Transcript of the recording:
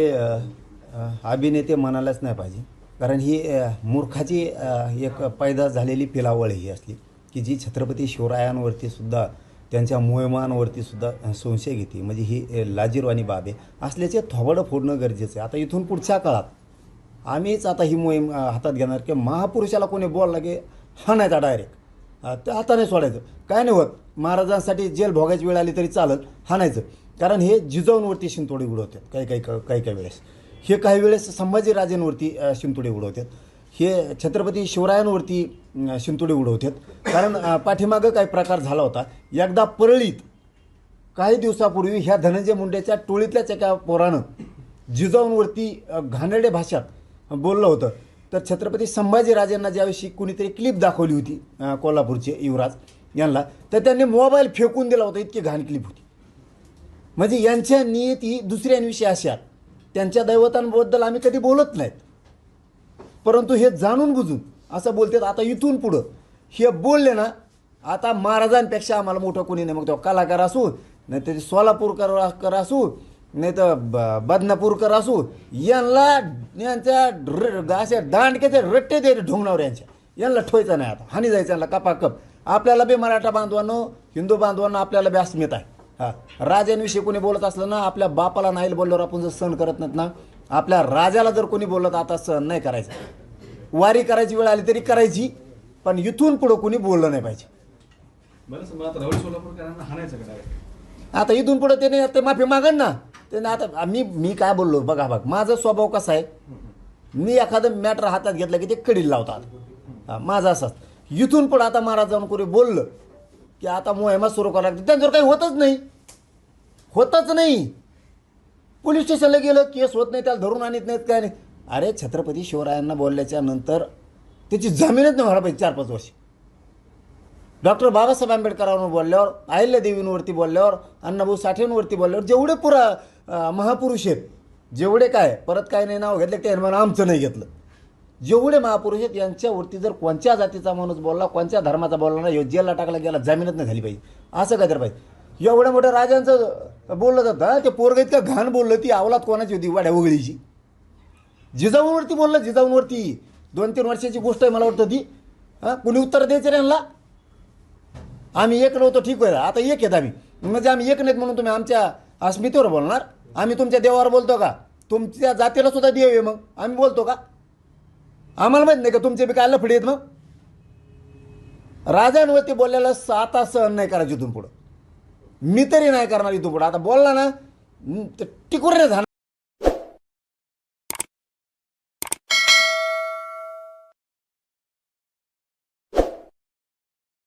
हे, अभिनेते म्हणायलाच नाही पाहिजे. कारण ही मूर्खाची एक पैदा झालेली पिलावळ ही असली की जी छत्रपती शिवरायांवरती सुद्धा त्यांच्या मोहिमांवरती सुद्धा संशय घेते. म्हणजे ही लाजीरवाणी बाब आहे. असल्याचे थोबडं फोडणं गरजेचं आहे. आता इथून पुढच्या काळात आम्हीच आता ही मोहीम हातात घेणार की महापुरुषाला कोणी बोलला की हाणायचा डायरेक्ट ते हाताने सोडायचं. काय नाही होत. महाराजांसाठी जेल भोगायची वेळ आली तरी चालत हाणायचं कारण हे जिजाऊंवरती शिंतोडे उडवतात काही काही काही काही वेळेस. हे काही वेळेस संभाजीराजेंवरती अ, शिंतोडे उडवतात. हे छत्रपती शिवरायांवरती अ, शिंतोडे उडवतात. कारण पाठीमागं काही प्रकार झाला होता. एकदा परळीत काही दिवसापूर्वी ह्या धनंजय मुंडेच्या टोळीतल्याच एका पोरानं जिजाऊंवरती अ, घाणेरडे भाषात बोललं होतं. तर छत्रपती संभाजीराजेंना ज्याविषयी कुणीतरी क्लिप दाखवली होती कोल्हापूरचे युवराज यांना तर त्यांनी मोबाईल फेकून दिला होता. इतकी घाण क्लिप होती. म्हणजे यांच्या नियती दुसऱ्यांविषयी अशा त्यांच्या दैवतांबद्दल आम्ही कधी बोलत नाहीत. परंतु हे जाणून बुजून असं बोलतात आता इथून पुढं. हे बोलले ना आता महाराजांपेक्षा आम्हाला मोठं कोणी नाही. मग तो कलाकार असू नाही तरी सोलापूरकर कर असू नाही तर ब- बदनापूरकर असू यांना यांच्या अशा दांडक्याचे रट्टे दे ढोंगणावर यांच्या. यांना ठोयचं नाही आता. हानी जायचं यांना कपाकप. आपल्याला बी मराठा बांधवांनो हिंदू बांधवांना आपल्याला बी अस्मित आहे. हा. राजांविषयी कोणी बोलत असलं ना आपल्या बापाला नाही बोलल्यावर आपण जर सहन करत नाहीत ना आपल्या राजाला जर कोणी बोलत आता सहन नाही करायचं. वारी करायची वेळ आली तरी करायची पण इथून पुढं कोणी बोललं नाही पाहिजे. आता इथून पुढं त्याने ते माफी मागन ना. त्याने आता मी मी काय बोललो बघा बघ माझा स्वभाव कसा आहे? मी एखादं मॅटर हातात घेतलं की ते कडील लावतात. माझा असाच इथून पुढं आता महाराज जाऊन कोणी बोललं की आता मोहिमा सुरू करावं लागते त्यांच्यावर काही होतच नाही. होतच नाही. पोलीस स्टेशनला गेलं केस होत नाही त्याला धरून आणत नाहीत काय नाही. अरे छत्रपती शिवरायांना बोलल्याच्या नंतर त्याची जमीनच नाही व्हायला पाहिजे चार पाच वर्ष. डॉक्टर बाबासाहेब आंबेडकरांवर बोलल्यावर अहिल्यादेवींवरती बोलल्यावर अण्णाभाऊ साठेंवरती बोलल्यावर जेवढे पुरा महापुरुष आहेत जेवढे काय परत काय नाही नाव घेतलं ते आमचं नाही घेतलं. जेवढे महापुरुष आहेत यांच्यावरती जर कोणत्या जातीचा माणूस बोलला कोणत्या धर्माचा बोलला ना जेलला टाकला गेला जामीनच नाही झाली पाहिजे. असं काय तर पाहिजे. एवढ्या मोठ्या राजांचं बोललं जातं ते पोरग इतकं घाण बोललं ती आवलात कोणाची होती? वाड्या वगळीची जिजाऊंवरती बोललं जिजाऊंवरती. दोन तीन वर्षाची गोष्ट आहे मला वाटतं ती. हां कुणी उत्तर द्यायचं रे यांना? आम्ही एक नव्हतो ठीक होईल आता एक आहेत आम्ही. म्हणजे आम्ही एक नाहीत म्हणून तुम्ही आमच्या अस्मितेवर बोलणार? आम्ही तुमच्या देवावर बोलतो का? तुमच्या जातीला सुद्धा देव आहे मग. आम्ही बोलतो का? आम्हाला माहीत नाही का तुमचे बी काय लफडी आहेत मग? राजांवरती बोललेलं आता सहन नाही करायची इथून पुढं. मी तरी नाही करणार इथून पुढं. आता बोलला ना टिकून नाही झालं.